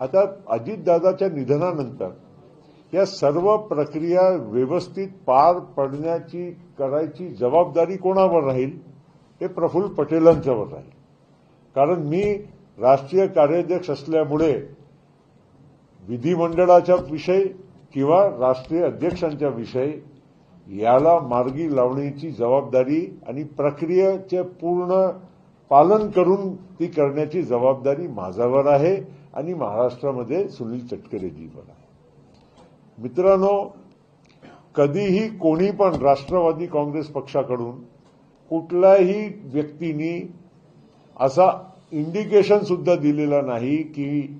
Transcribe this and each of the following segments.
आता अजितदादाच्या निधनानंतर या सर्व प्रक्रिया व्यवस्थित पार पडण्याची करायची जबाबदारी कोणावर राहील? हे प्रफुल्ल पटेलांच्यावर राहील. कारण मी राष्ट्रीय कार्याध्यक्ष असल्यामुळे विधिमंडळाच्या विषय किंवा राष्ट्रीय अध्यक्षांच्या विषय याला मार्गी लावण्याची जबाबदारी आणि प्रक्रियेचे पूर्ण पालन करून ती करण्याची जबाबदारी माझ्यावर आहे. आणि महाराष्ट्रामध्ये सुनील तटकरेजीवर आहे मित्रांनो कधीही कोणी पण राष्ट्रवादी काँग्रेस पक्षाकडून कुठल्याही व्यक्तीनी असा इंडिकेशन सुद्धा दिलेला नाही की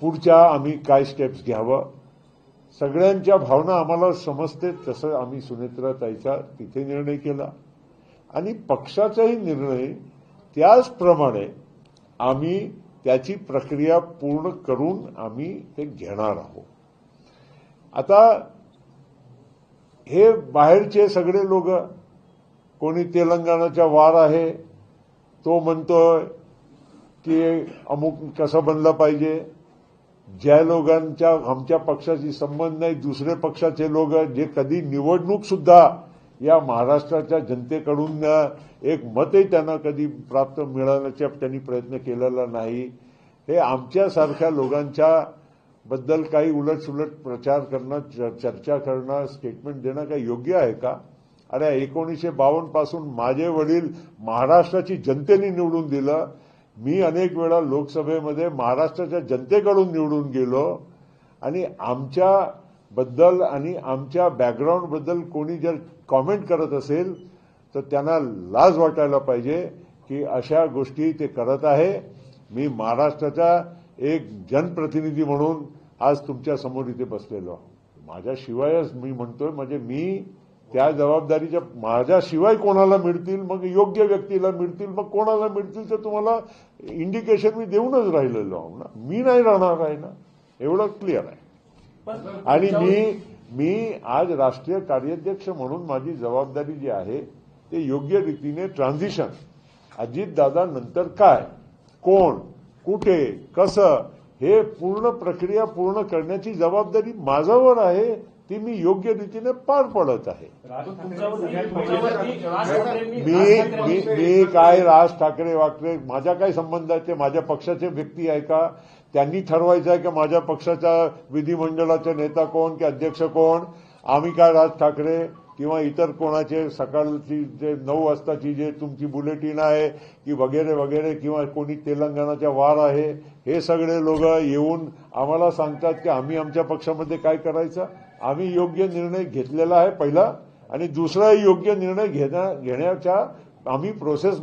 पुढच्या आम्ही काय स्टेप्स घ्यावं. सगळ्यांच्या भावना आम्हाला समजते तसं आम्ही सुनेत्राताईचा तिथे निर्णय केला. आणि पक्षाचाही निर्णय त्याचप्रमाणे आम्ही त्याची प्रक्रिया पूर्ण करून आम्ही ते घेणार आहोत. आता हे बाहेरचे सगळे लोक कोणी तेलंगणाचा वार आहे तो म्हणतोय की अमुक कसं बनलं पाहिजे. ज्या लोकांच्या आमच्या पक्षाशी संबंध नाही दुसरे पक्षाचे लोक जे कधी निवडणूक सुद्धा या महाराष्ट्राच्या जनतेकडून एक मतही त्यांना कधी प्राप्त मिळवण्याचा त्यांनी प्रयत्न केलेला नाही. हे आमच्यासारख्या लोकांच्या बद्दल काही उलटसुलट प्रचार करणं च- चर्चा करणं स्टेटमेंट देणं काही योग्य आहे का? अरे एकोणीसशे बावन्नपासून माझे वडील महाराष्ट्राची जनतेने निवडून दिलं. मी अनेक वेळा लोकसभेमध्ये महाराष्ट्राच्या जनतेकडून निवडून गेलो. आणि आमच्या बद्दल आणि आमच्या बॅकग्राऊंडबद्दल कोणी जर कॉमेंट करत असेल तर त्यांना लाज वाटायला पाहिजे की अशा गोष्टी ते करत आहे. मी महाराष्ट्राचा एक जनप्रतिनिधी म्हणून आज तुमच्यासमोर इथे बसलेलो माझ्याशिवायच मी म्हणतोय म्हणजे मी त्या जबाबदारीच्या माझ्याशिवाय कोणाला मिळतील मग योग्य व्यक्तीला मिळतील मग कोणाला मिळतील तर तुम्हाला इंडिकेशन मी देऊनच राहिलेलो आहो ना. मी नाही राहणार आहे ना. एवढं क्लिअर आहे. आणि मी मी आज राष्ट्रीय कार्याध्यक्ष म्हणून माझी जबाबदारी जी आहे ते योग्य रीतीने ट्रान्झिशन अजितदादा नंतर काय? कोण? कुठे? कसं? हे पूर्ण प्रक्रिया पूर्ण करण्याची जबाबदारी माझ्यावर आहे ती मी योग्य रीतीने पार पडत आहे. मी मी मी काय राज ठाकरे वाकरे माझा काय संबंध आहे ते माझ्या पक्षाचे व्यक्ती आहे का? त्यांनी ठरवायचं आहे की माझ्या पक्षाच्या विधिमंडळाचे नेता कोण की अध्यक्ष कोण आम्ही काय राज ठाकरे किंवा इतर कोणाचे सकाळची जे नऊ वाजताची जे तुमची बुलेटिन आहे की वगैरे वगैरे किंवा कोणी तेलंगणाचा वार आहे हे सगळे लोक येऊन आम्हाला सांगतात की आम्ही आमच्या पक्षामध्ये काय करायचं? आम्ही योग्य निर्णय घेतलेला आहे पहिला आणि दुसरा योग्य निर्णय घेण्या घेण्याच्या आम्ही प्रोसेस